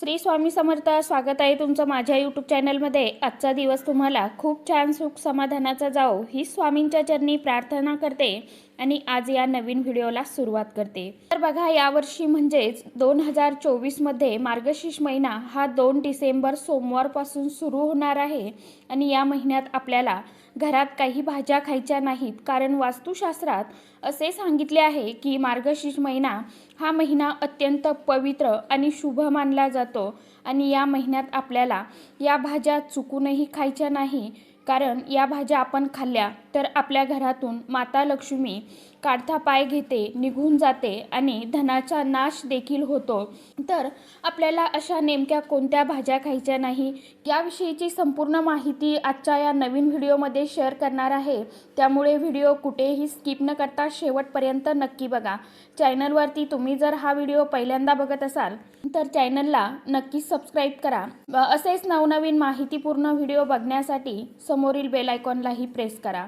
श्री स्वामी समर्थ स्वागत आहे तुमचं माझ्या यूट्यूब चॅनलमध्ये आजचा दिवस तुम्हाला खूप छान सुख समाधानाचा जाओ ही स्वामींच्या चरणी प्रार्थना करते आणि आज या नवीन व्हिडिओला सुरुवात करते. तर बघा यावर्षी म्हणजेच दोन हजार चोवीसमध्ये मार्गशीर्ष महिना हा दोन डिसेंबर सोमवारपासून सुरू होणार आहे आणि या महिन्यात आपल्याला घरात काही भाज्या खायच्या नाहीत. कारण वास्तुशास्त्रात असे सांगितले आहे की मार्गशीर्ष महिना हा महिना अत्यंत पवित्र आणि शुभ मानला जातो. आणि या महिन्यात आपल्याला या भाज्या चुकूनही खायच्या नाही कारण या भाज्या आपण खाल्ल्या तर आपल्या घरातून माता लक्ष्मी काढता पाय घेते निघून जाते आणि धनाचा नाश देखील होतो. तर आपल्याला अशा नेमक्या कोणत्या भाज्या खायच्या नाही याविषयीची संपूर्ण माहिती आजच्या या नवीन व्हिडिओमध्ये शेअर करणार आहे. त्यामुळे व्हिडिओ कुठेही स्किप न करता शेवटपर्यंत नक्की बघा. चॅनलवरती तुम्ही जर हा व्हिडिओ पहिल्यांदा बघत असाल तर चॅनलला नक्की सबस्क्राईब करा. असेच नवनवीन माहितीपूर्ण व्हिडिओ बघण्यासाठी सम समोरील बेल आयकॉनलाही प्रेस करा.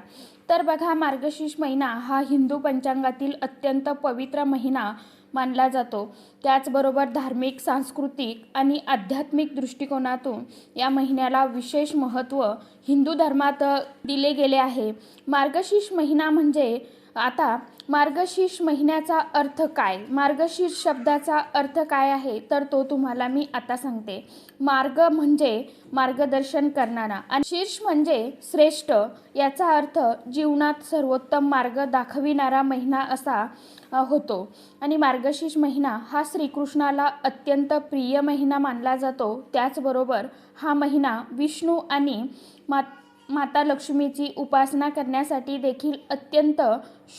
तर बघा मार्गशीर्ष महिना हा हिंदू पंचांगातील अत्यंत पवित्र महिना मानला जातो. त्याचबरोबर धार्मिक सांस्कृतिक आणि आध्यात्मिक दृष्टिकोनातून या महिन्याला विशेष महत्त्व हिंदू धर्मात दिले गेले आहे. मार्गशीर्ष महिना म्हणजे आता मार्गशीर्ष महिन्याचा अर्थ काय? मार्गशीर्ष शब्दाचा अर्थ काय आहे? तर तो तुम्हाला मी आता सांगते. मार्ग म्हणजे मार्गदर्शन करणारा आणि शीर्ष म्हणजे श्रेष्ठ. याचा अर्थ जीवनात सर्वोत्तम मार्ग दाखविणारा महिना असा होतो. आणि मार्गशीर्ष महिना हा श्रीकृष्णाला अत्यंत प्रिय महिना मानला जातो. त्याचबरोबर हा महिना विष्णू आणि मात माता लक्ष्मीची उपासना करण्यासाठी देखील अत्यंत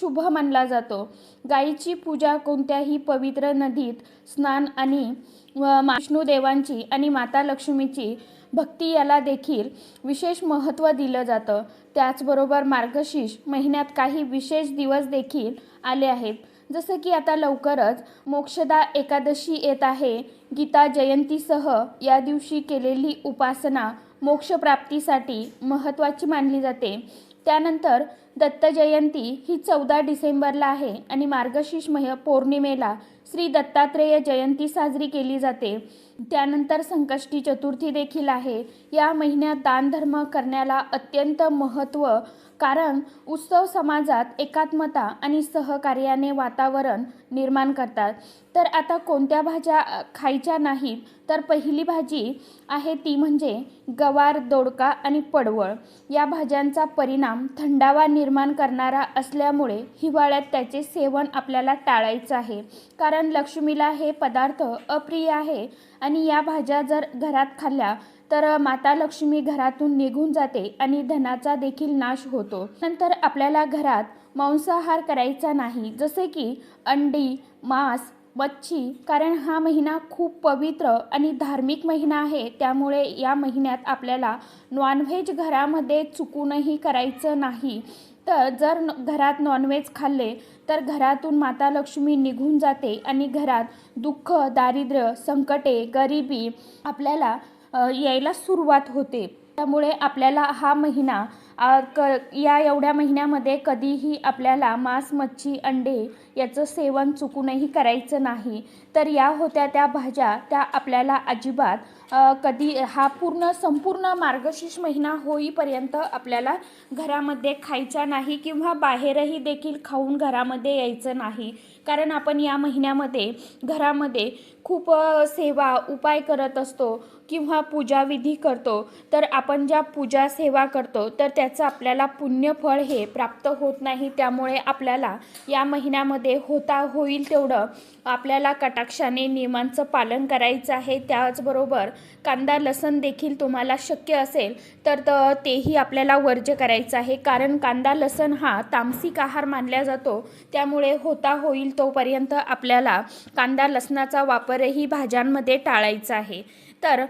शुभ मानला जातो. गायीची पूजा कोणत्याही पवित्र नदीत स्नान आणि विष्णू देवांची विष्णुदेवांची आणि माता लक्ष्मीची भक्ती याला देखील विशेष महत्त्व दिलं जातं. त्याचबरोबर मार्गशीर्ष महिन्यात काही विशेष दिवस देखील आले आहेत. जसं की आता लवकरच मोक्षदा एकादशी येत आहे. गीता जयंतीसह या दिवशी केलेली उपासना मोक्षप्राप्तीसाठी महत्त्वाची मानली जाते. त्यानंतर दत्त जयंती ही चौदा डिसेंबरला आहे आणि मार्गशीर्ष मह पौर्णिमेला श्री दत्तात्रेय जयंती साजरी केली जाते. त्यानंतर संकष्टी चतुर्थी देखील आहे. या महिन्यात दानधर्म करण्याला अत्यंत महत्त्व कारण उत्सव समाजात एकात्मता आणि सहकार्याने वातावरण निर्माण करतात. तर आता कोणत्या भाज्या खायच्या नाहीत? तर पहिली भाजी आहे ती म्हणजे गवार दोडका आणि पडवळ. या भाज्यांचा परिणाम थंडावा निर्माण करणारा असल्यामुळे हिवाळ्यात त्याचे सेवन आपल्याला टाळायचं आहे. कारण लक्ष्मीला हे पदार्थ अप्रिय आहे आणि या भाज्या जर घरात खाल्ल्या तर माता लक्ष्मी घरातून निघून जाते आणि धनाचा देखील नाश होतो. नंतर आपल्याला घरात मांसाहार करायचा नाही जसे की अंडी मांस मच्छी कारण हा महिना खूप पवित्र आणि धार्मिक महिना आहे त्यामुळे या महिन्यात आपल्याला नॉनव्हेज घरामध्ये चुकूनही करायचं नाही. तर जर न घरात नॉनव्हेज खाल्ले तर घरातून माता लक्ष्मी निघून जाते आणि घरात दुःख दारिद्र्य संकटे गरिबी आपल्याला यायला सुरुवात होते. त्यामुळे आपल्याला हा महिना क या एवढ्या महिन्यामध्ये कधीही आपल्याला मांस मच्छी अंडे याचं सेवन चुकूनही करायचं नाही. तर या होत्या त्या भाज्या त्या आपल्याला अजिबात कधी हा पूर्ण संपूर्ण मार्गशीर्ष महिना होईपर्यंत आपल्याला घरामध्ये खायचा नाही किंवा बाहेरही देखील खाऊन घरामध्ये यायचं नाही. कारण आपण या महिन्यामध्ये घरामध्ये खूप सेवा उपाय करत असतो. किंवा पूजाविधी करतो तर आपण ज्या पूजा सेवा करतो तर त्याचं आपल्याला पुण्यफळ हे प्राप्त होत नाही. त्यामुळे आपल्याला या महिन्यामध्ये होता होईल तेवढं आपल्याला कटाक्षाने नियमांचं पालन करायचं आहे. त्याचबरोबर कांदा लसण देखील तुम्हाला शक्य असेल तर तेही आपल्याला वर्ज्य करायचं आहे. कारण कांदा लसण हा तामसिक आहार मानला जातो. त्यामुळे होता होईल तोपर्यंत आपल्याला कांदा लसणाचा वापरही भाज्यांमध्ये टाळायचा आहे. तर